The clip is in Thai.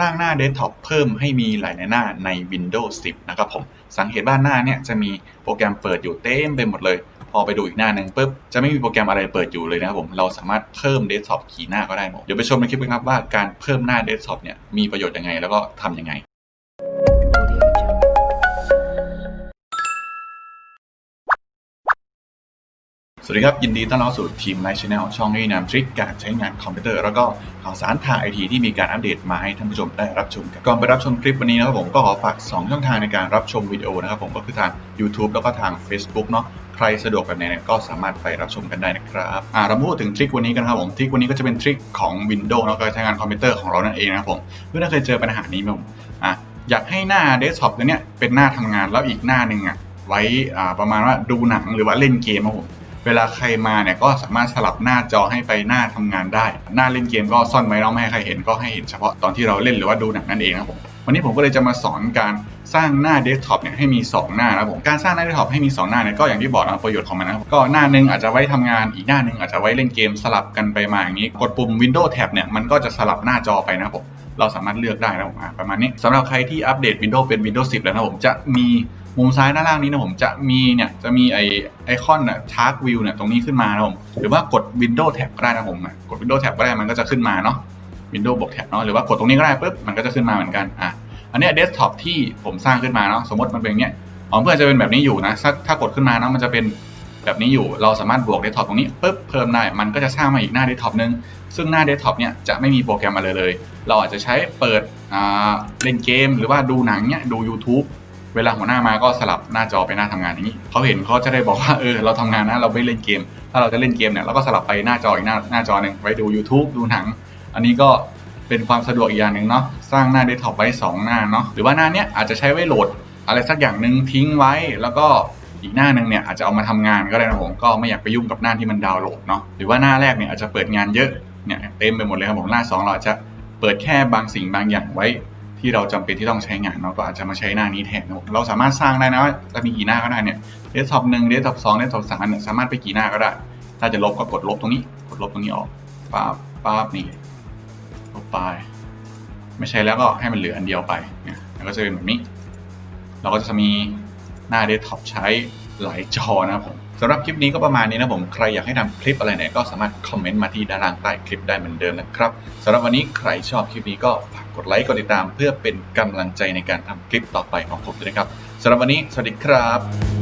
สร้างหน้าเดสก์ท็อปเพิ่มให้มีหลาย ๆ หน้าใน Windows 10 นะครับผม สังเกตว่าหน้าเนี่ยจะมีโปรแกรมเปิดอยู่เต็มไปหมดเลย พอไปดูอีกหน้าหนึ่งปุ๊บ จะไม่มีโปรแกรมอะไรเปิดอยู่เลยนะครับผม เราสามารถเพิ่มเดสก์ท็อปกี่หน้าก็ได้หมด เดี๋ยวไปชมในคลิปกันครับว่าการเพิ่มหน้าเดสก์ท็อปเนี่ยมีประโยชน์ยังไงแล้วก็ทำยังไง สวัสดีครับ ยินดีต้อนรับสู่ทีมไลฟ์ชแนลช่องนี้นำทริคการใช้งานคอมพิวเตอร์ แล้วก็ข่าวสารทางไอทีที่มีการอัปเดตมาให้ท่านผู้ชมได้รับชมกันก่อนไปรับชมคลิปวันนี้นะครับผมก็ขอฝาก 2 ช่องทางในการรับชมวิดีโอนะครับผมก็คือทาง YouTube แล้วก็ทาง Facebook เนาะใครสะดวกแบบไหนก็สามารถไปรับชมกันได้นะครับอ่าเรามาพูดถึงทริควันนี้กันครับผมทริควันนี้ก็จะเป็นทริคของ Windows แล้วก็ใช้งานคอมพิวเตอร์ของเรานั่นเองนะครับผมเพื่อนเคยเจอปัญหานี้ไหมผมอะอยากให้หน้าเดสก์ท็อปตัวเนี้ยเป็นหน้าทำงานแล้วอีกหน้าหนึ่งอะไว้อ่าประมาณว่าดูหนังหรือว่าเล่นเกมครับผม เวลาใครมาเนี่ยก็สามารถสลับหน้าจอให้ไปหน้าทำงานได้ หน้าเล่นเกมก็ซ่อนไว้เนาไม่ให้ใครเห็นก็ให้เห็นเฉพาะตอนที่เราเล่นหรือว่าดูหนังนั่นเองนะผมวันนี้ผมก็เลยจะมาสอนการสร้างหน้าเดสก์ท็อปเนี่ยให้มี 2 หน้านะผมการสร้างหน้าเดสก์ท็อปให้มี 2 หน้าเนี่ยก็อย่างที่บอกนะประโยชน์ของมันนะก็หน้าหนึ่งอาจจะไว้ทำงานอีกหน้าหนึ่งอาจจะไว้เล่นเกมสลับกันไปมาอย่างนี้ กดปุ่ม Windows Tab เนี่ยมันก็จะสลับหน้าจอไปนะผมเราสามารถเลือกได้นะผมประมาณนี้สำหรับใครที่อัปเดต Windows เป็น Windows 10 แล้วนะผมจะมี มุมซ้ายด้านล่างนี้นะผมจะมีเนี่ยจะมีไอไอคอนน่ะ Task View เนี่ยตรงนี้ขึ้นมานะผมหรือว่ากด Windows Tab ก็ได้นะผมอะกด Windows Tab ก็ได้มันก็จะขึ้นมาเนาะ Windows บวก Tab เนาะหรือว่ากดตรงนี้ก็ได้ปุ๊บมันก็จะขึ้นมาเหมือนกันอะอันนี้เดสก์ท็อปที่ผมสร้างขึ้นมาเนาะสมมติมันเป็นอย่างเงี้ยของเพื่อนจะเป็นแบบนี้อยู่นะถ้าถ้ากดขึ้นมาเนาะมันจะเป็นแบบนี้อยู่เราสามารถบวกเดสก์ท็อปตรงนี้ปุ๊บเพิ่มได้มันก็จะสร้างมาอีกหน้าเดสก์ท็อปนึงซึ่งหน้าเดสก์ท็อปเนี่ยจะไม่มีโปรแกรมอะไรเลย เราอาจจะใช้เปิดอ่าเล่นเกม หรือว่าดูหนังเนี่ยดู YouTube เวลาหัวหน้ามาก็สลับหน้าจอไปหน้าทำงานอย่างนี้เขาเห็นเขาจะได้บอกว่าเออเราทำงานนะเราไม่เล่นเกม ถ้าเราจะเล่นเกมเนี่ยเราก็สลับไปหน้าจออีกหน้าหน้าจอหนึ่งไว้ดู YouTube ดูหนัง อันนี้ก็เป็นความสะดวกอีกอย่างหนึ่งเนาะสร้างหน้าเดสก์ท็อปไว้ 2 หน้าเนาะหรือว่าหน้าเนี้ยอาจจะใช้ไว้โหลด อะไรสักอย่างหนึ่งทิ้งไว้ แล้วก็อีกหน้าหนึ่งเนี่ยอาจจะเอามาทำงานก็ได้นะผมก็ไม่อยากไปยุ่งกับหน้าที่มันดาวน์โหลดเนาะหรือว่าหน้าแรกเนี่ยอาจจะเปิดงานเยอะเนี่ยเต็มไปหมดเลยครับผมหน้าสองเราจะเปิดแค่บางสิ่งบางอย่างไว้ ที่เราจำเป็นที่ต้องใช้งานเนาะก็อาจจะมาใช้หน้านี้แทนนะเราสามารถสร้างได้นะว่าจะมีกี่หน้าก็ได้เนี่ยเดสก์ท็อปหนึ่งเดสก์ท็อปสองเดสก์ท็อปสามเนี่ยสามารถไปกี่หน้าก็ได้ ถ้าจะลบก็กดลบตรงนี้ กดลบตรงนี้ออกปั๊บปั๊บนี่ลบไป ไม่ใช้แล้วก็ให้มันเหลืออันเดียวไปเนี่ยแล้วก็จะเป็นแบบนี้ เราก็จะมีหน้าเดสก์ท็อปใช้ หลายจอนะครับผมสำหรับคลิปนี้ก็ประมาณนี้นะผม ใครอยากให้ทำคลิปอะไรไหนก็สามารถคอมเมนต์มาที่ด้านล่างใต้คลิปได้เหมือนเดิมนะครับสำหรับวันนี้ใครชอบคลิปนี้ก็ฝากกดไลค์กดติดตาม เพื่อเป็นกำลังใจในการทำคลิปต่อไปของผมด้วยนะครับสำหรับวันนี้สวัสดีครับ